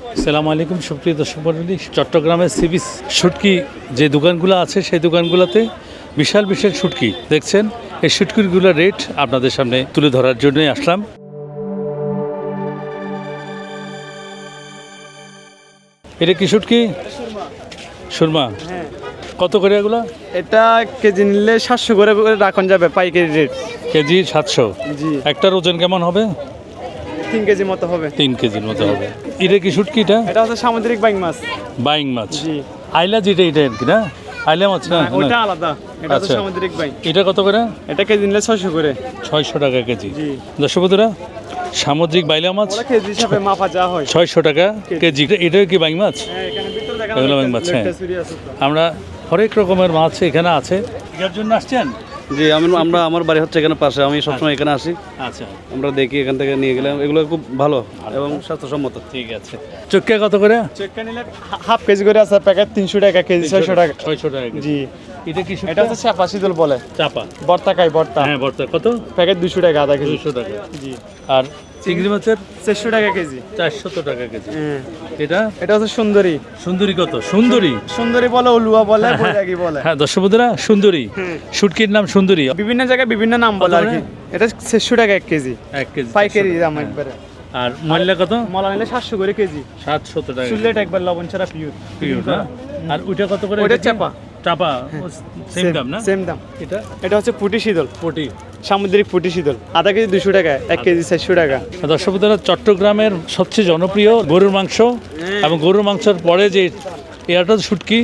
সালাম আলাইকুম সুপ্রিয় দর্শক মন্ডলী চট্টগ্রামের সিবিস শুটকি যে দোকানগুলো আছে সেই দোকানগুলোতে বিশাল বিশাল শুটকি। দেখছেন এই শুটকিগুলোর রেট আপনাদের সামনে তুলে ধরার জন্যই আসলাম। এটা কি শুটকি? সুরমা। কত করে এগুলো? এটা কেজি নিলে সাতশো করে রাখন যাবে পাইকারি রেট। কেজি সাতশো। জি। একটার ওজন কেমন হবে? তিন কেজি মতো হবে। তিন কেজির মতো হবে। এটা কি শুটকিটা এটা? হচ্ছে সামুদ্রিক বাইং মাছ। বাইং মাছ। আইলা যেটা এটা আর কি না? আইলা মাছ না? ওটা আলাদা। এটা হচ্ছে আচ্ছা। সামুদ্রিক বাইং। এটা কত করে? এটা কেজি নিলে ছয়শো করে। ছয়শো টাকা কেজি। দর্শক বন্ধুরা সামুদ্রিক বাইলা মাছ কেজি হিসাবে মাপা যা হয়। ছয়শো টাকা কেজি। এটা কি বাইং মাছ? হ্যাঁ এখানে ভিতরে দেখা বাইং মাছ, হ্যাঁ। তো। আমরা হরেক রকমের মাছ এখানে আছে। এর জন্য আসছেন? জি আমি আমরা আমার বাড়ি হচ্ছে এখানে পাশে। আমি সবসময় এখানে আসি। আচ্ছা। আমরা দেখি এখান থেকে নিয়ে গেলাম। এগুলো খুব ভালো এবং স্বাস্থ্যসম্মত। ঠিক আছে। চক্কা কত করে? চেকটা নিলে হাফ কেজি করে আছে প্যাকেট তিনশো টাকা কেজি ছয়শো টাকা। ছয়শো টাকা জি। এটা কি এটা হচ্ছে চাপা শীতল বলে। চাপা। বর্তা খাই বর্তা। হ্যাঁ বর্তা। কত? প্যাকেট দুশো টাকা আধা কেজি। দুশো টাকা। জি। আর চিংড়ি মাছের চারশো টাকা কেজি। চারশত টাকা কেজি। হ্যাঁ। এটা? এটা হচ্ছে সুন্দরী। সুন্দরী কত? সুন্দরী? সুন্দরী বলে উলুয়া বলে বৈরাগী বলে। হ্যাঁ দর্শক বন্ধুরা সুন্দরী। শুটকির নাম সুন্দরী। বিভিন্ন জায়গায় বিভিন্ন নাম বলে আর কি। এটা চারশো টাকা এক কেজি। এক কেজি পাইকারি দাম একবারে। আর ময়লা কত? মলা নিলে সাতশো করে কেজি। সাতশত টাকা চুললেট একবার লবণ ছাড়া পিওর না? আর ওইটা কত করে ওইটা চাপা। চাপা? সেম দাম না? সেম দাম। এটা? এটা হচ্ছে পুটি শীতল। কোটি সামুদ্রিক পুটি শীতল। আধা কেজি দুশো টাকা এক কেজি চারশো টাকা। দর্শক চট্টগ্রামের সবচেয়ে জনপ্রিয় গরুর মাংস এবং গরুর মাংসের পরে যে এয়ারটা শুটকি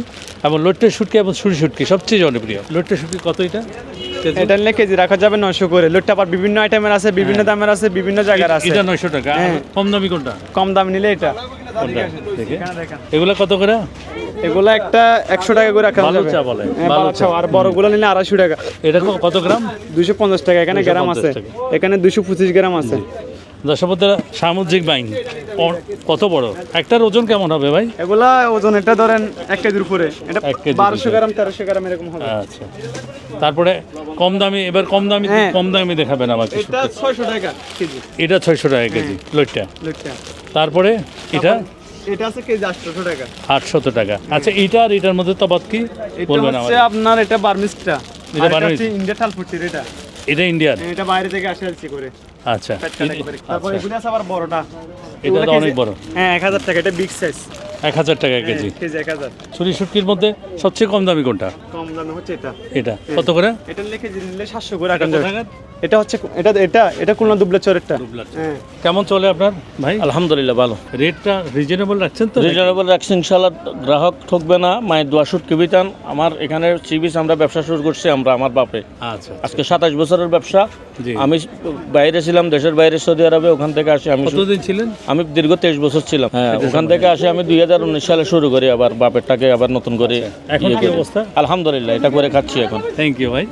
এবং লোট্টের শুটকি এবং ছুরি শুটকি সবচেয়ে জনপ্রিয়। লোট্টের শুটকি কত এটা? এটা নিলে কেজি রাখা যাবে নশো করে। লোটটা আবার বিভিন্ন আইটেমের আছে বিভিন্ন দামের আছে বিভিন্ন জায়গার আছে। এটা নয়শো টাকা। হ্যাঁ। কম দামি কোনটা? কম দাম নিলে এটা। এগুলা কত করে? এগুলো একটা একশো টাকা করে রাখা ভালো চা বলে, হ্যাঁ, ভালো ভালো চা আর বড়গুলো নিলে আড়াইশো টাকা। এটা কত গ্রাম? দুশো পঞ্চাশ টাকা এখানে গ্রাম আছে। এখানে দুশো পঁচিশ গ্রাম আছে। দর্শক সামুদ্রিক বাইন। কত বড়? একটার ওজন কেমন হবে ভাই? এগুলা ওজন এটা ধরেন এক কেজির উপরে। এটা বারোশো গ্রাম তেরোশো গ্রাম এরকম হবে। আচ্ছা। তারপরে কম দামি এবার কম দামি হ্যাঁ। কম দামি দেখাবেন আমাকে এটা ছয়শো টাকা কেজি। এটা ছয়শো টাকা কেজি লোটটা লোকটা তারপরে এটা? এটা আছে কেজি আটশোশো টাকা। আটশত টাকা। আচ্ছা এটা আর এটার মধ্যে তফাৎ কি? এটা বলবেন আমার আপনার এটা বার্মিসটা এটা বার্মিজ। ইন্ডিয়া থালপুটির এটা। এটা ইন্ডিয়ান? এটা বাইরে থেকে আসে আলছি করে। আচ্ছা। তারপর আচ্ছা। এগুলো আছে আবার বড়টা। এটা অনেক বড়। হ্যাঁ এক হাজার টাকা। এটা বিগ সাইজ এক হাজার টাকা কেজি। কেজি এক হাজার। ছুরি শুটকির মধ্যে সবচেয়ে কম দামি কোনটা? কম দামে হচ্ছে এটা। এটা। কত করে? এটা কেজি নিলে সাতশো করে। টাকা? এটা হচ্ছে এটা এটা এটা খুলনা দুবলা চরেরটা। হ্যাঁ। কেমন চলে আপনার ভাই? আলহামদুলিল্লাহ ভালো। রেটটা রিজনেবল রাখছেন তো রিজনেবল রাখছি ইনশাল্লাহ গ্রাহক ঠকবে না মায়ের দোয়া শুটকি বিতান। আমার এখানে চিবিস আমরা ব্যবসা শুরু করছি আমরা আমার বাপে। আচ্ছা আজকে সাতাশ বছরের ব্যবসা। আমি বাইরে ছিলাম দেশের বাইরে সৌদি আরবে ওখান থেকে আসি আমি কতদিন ছিলেন? আমি দীর্ঘ তেইশ বছর ছিলাম। হ্যাঁ ওখান থেকে আসি আমি দুই হাজার উনিশ সালে শুরু করি আবার বাপেরটাকে আবার নতুন করে এখন ইয়ে কি অবস্থা? আলহামদুলিল্লাহ এটা করে খাচ্ছি এখন। থ্যাংক ইউ ভাই।